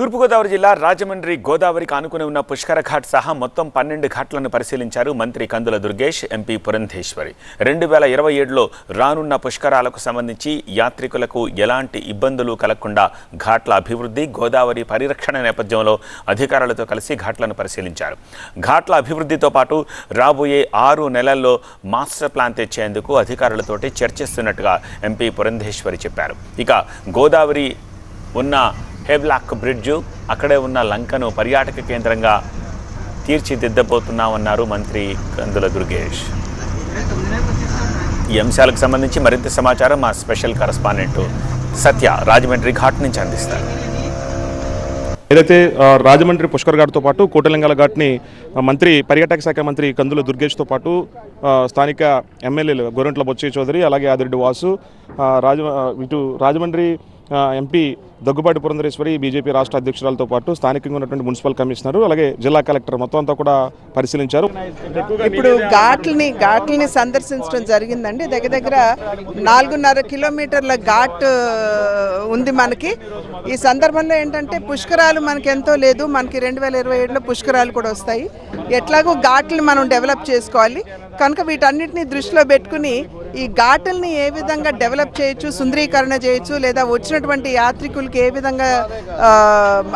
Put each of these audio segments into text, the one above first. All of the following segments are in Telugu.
తూర్పుగోదావరి జిల్లా రాజమండ్రి గోదావరికి ఆనుకుని ఉన్న పుష్కర ఘాట్ సహా మొత్తం పన్నెండు ఘాట్లను పరిశీలించారు మంత్రి కందుల దుర్గేష్ ఎంపీ పురంధేశ్వరి. రెండు వేల ఇరవై ఏడులో రానున్న పుష్కరాలకు సంబంధించి యాత్రికులకు ఎలాంటి ఇబ్బందులు కలగకుండా ఘాట్ల అభివృద్ధి గోదావరి పరిరక్షణ నేపథ్యంలో అధికారులతో కలిసి ఘాట్లను పరిశీలించారు. ఘాట్ల అభివృద్ధితో పాటు రాబోయే ఆరు నెలల్లో మాస్టర్ ప్లాన్ తెచ్చేందుకు అధికారులతోటి చర్చిస్తున్నట్టుగా ఎంపీ పురంధేశ్వరి చెప్పారు. ఇక గోదావరి ఉన్న హెవ్లాక్ బ్రిడ్జు అక్కడే ఉన్న లంకను పర్యాటక కేంద్రంగా తీర్చిదిద్దబోతున్నామన్నారు మంత్రి కందుల దుర్గేష్. ఈ అంశాలకు సంబంధించి మరింత సమాచారం మా స్పెషల్ కరస్పాండెంట్ సత్య రాజమండ్రి ఘాట్ నుంచి అందిస్తారు. ఏదైతే రాజమండ్రి పుష్కర్ ఘాట్తో పాటు కోటలింగాల ఘాట్ని మంత్రి పర్యాటక శాఖ మంత్రి కందుల దుర్గేష్తో పాటు స్థానిక ఎమ్మెల్యేలు గోరంట్ల బొచ్చయ్య చౌదరి అలాగే ఆదిరెడ్డి వాసు రాజ ఇటు రాజమండ్రి ఎంపీ దగ్గుబాటి పురంధరేశ్వరి బీజేపీ రాష్ట్ర అధ్యక్షురాలతో పాటు స్థానికంగా ఉన్నటువంటి మున్సిపల్ కమిషనర్ అలాగే జిల్లా కలెక్టర్ మొత్తం అంతా కూడా పరిశీలించారు. ఇప్పుడు ఘాట్లని ఘాట్లని సందర్శించడం జరిగిందండి. దగ్గర దగ్గర నాలుగున్నర కిలోమీటర్ల ఘాట్ ఉంది మనకి. ఈ సందర్భంలో ఏంటంటే పుష్కరాలు మనకి ఎంతో లేదు. మనకి రెండు వేల ఇరవై ఏడులో పుష్కరాలు కూడా వస్తాయి. ఎట్లాగో ఘాట్లని మనం డెవలప్ చేసుకోవాలి. కనుక వీటన్నిటిని దృష్టిలో పెట్టుకుని ఈ ఘాటల్ని ఏ విధంగా డెవలప్ చేయొచ్చు సుందరీకరణ చేయొచ్చు లేదా వచ్చినటువంటి యాత్రికులకి ఏ విధంగా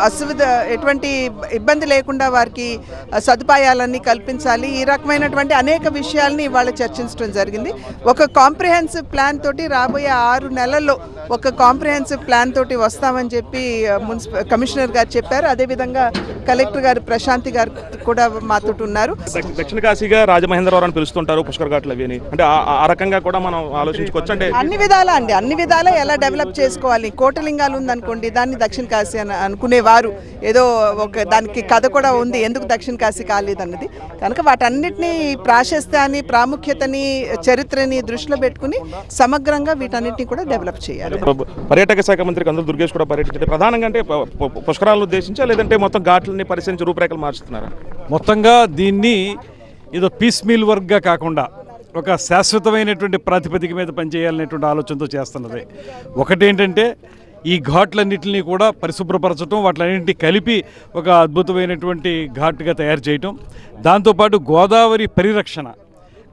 అసువిధ ఎటువంటి ఇబ్బంది లేకుండా వారికి సదుపాయాలన్నీ కల్పించాలి. ఈ రకమైనటువంటి అనేక విషయాల్ని ఇవాళ చర్చించడం జరిగింది. ఒక కాంప్రిహెన్సివ్ ప్లాన్ తోటి రాబోయే ఆరు నెలల్లో ఒక కాంప్రిహెన్సివ్ ప్లాన్ తోటి వస్తామని చెప్పి మున్సిపల్ కమిషనర్ గారు చెప్పారు. అదేవిధంగా కలెక్టర్ గారు ప్రశాంతి గారు కూడా మాతో ఉన్నారు. దక్షిణ కాశీగా రాజమహేంద్రవరం పిలుస్తుంటారు పుష్కర్ ఘాట్లు అవి అంటే ఆ రకంగా కూడా మనం ఆలోచించుకోవచ్చు. అంటే అన్ని విధాలా అండి అన్ని విధాలా ఎలా డెవలప్ చేసుకోవాలి? కోటలింగాలు ఉందనుకోండి దాన్ని దక్షిణ కాశీ అని అనుకునేవారు. ఏదో ఒక దానికి కథ కూడా ఉంది ఎందుకు దక్షిణ కాశీ కాలేదన్నది. కనుక వాటన్నిటిని ప్రాశస్త్యాన్ని ప్రాముఖ్యతని చరిత్రని దృష్టిలో పెట్టుకుని సమగ్రంగా వీటన్నిటిని కూడా డెవలప్ చేయాలి. పర్యాటక శాఖ మంత్రి కందుల దుర్గేష్ కూడా పర్యటించారు ప్రధానంగా అంటే పుష్కరాలను ఉద్దేశించా లేదంటే మొత్తం ఘాట్లని పరిశీలించి రూపురేఖలు మార్చుతున్నారా? మొత్తంగా దీన్ని ఏదో పీస్ మీల్ వర్క్గా కాకుండా ఒక శాశ్వతమైనటువంటి ప్రాతిపదిక మీద పనిచేయాలనేటువంటి ఆలోచనతో చేస్తున్నది. ఒకటేంటంటే ఈ ఘాట్లన్నింటినీ కూడా పరిశుభ్రపరచడం వాటిలన్నింటినీ కలిపి ఒక అద్భుతమైనటువంటి ఘాట్గా తయారు చేయటం. దాంతోపాటు గోదావరి పరిరక్షణ.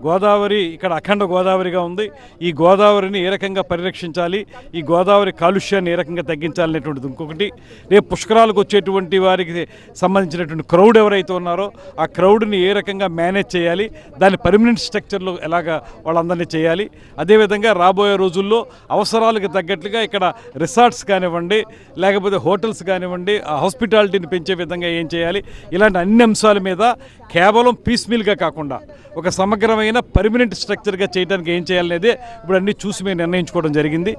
గోదావరి ఇక్కడ అఖండ గోదావరిగా ఉంది. ఈ గోదావరిని ఏ రకంగా పరిరక్షించాలి? ఈ గోదావరి కాలుష్యాన్ని ఏ రకంగా తగ్గించాలనేటువంటిది ఇంకొకటి. రేపు పుష్కరాలకు వచ్చేటువంటి వారికి సంబంధించినటువంటి క్రౌడ్ ఎవరైతే ఉన్నారో ఆ క్రౌడ్ని ఏ రకంగా మేనేజ్ చేయాలి? దాని పర్మనెంట్ స్ట్రక్చర్లో ఎలాగా వాళ్ళందరినీ చేయాలి? అదేవిధంగా రాబోయే రోజుల్లో అవసరాలకు తగ్గట్లుగా ఇక్కడ రిసార్ట్స్ కానివ్వండి లేకపోతే హోటల్స్ కానివ్వండి ఆ హాస్పిటాలిటీని పెంచే విధంగా ఏం చేయాలి? ఇలాంటి అన్ని అంశాల మీద కేవలం పీస్ మీల్గా కాకుండా ఒక సమగ్రమైన పర్మనెంట్ స్ట్రక్చర్గా చేయడానికి ఏం చేయాలనేదే ఇప్పుడు అన్ని చూసి మేము నిర్ణయించుకోవడం జరిగింది.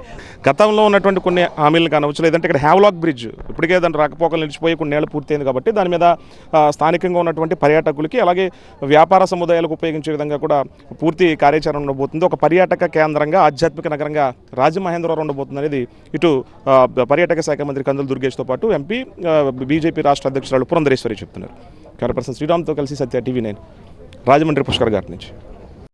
గతంలో ఉన్నటువంటి కొన్ని హామీలు కానవచ్చు లేదంటే ఇక్కడ హ్యావ్లాక్ బ్రిడ్జ్ ఇప్పటికే దాని రాకపోకలు నిలిచిపోయి కొన్ని ఏళ్ళు పూర్తయింది కాబట్టి దాని మీద స్థానికంగా ఉన్నటువంటి పర్యాటకులకి అలాగే వ్యాపార సముదాయాలకు ఉపయోగించే విధంగా కూడా పూర్తి కార్యాచరణ ఉండబోతుంది. ఒక పర్యాటక కేంద్రంగా ఆధ్యాత్మిక నగరంగా రాజమహేంద్రవరం ఉండబోతుంది అనేది ఇటు పర్యాటక శాఖ మంత్రి కందుల దుర్గేష్తో పాటు ఎంపీ బీజేపీ రాష్ట్ర అధ్యక్షురాలు పురంధరేశ్వరి చెప్తున్నారు. కెమెరా పర్సన్ శ్రీరామ్తో కలిసి సత్య టీవీ నైన్ రాజమండ్రి పుష్కర్ ఘాట్ నుంచి.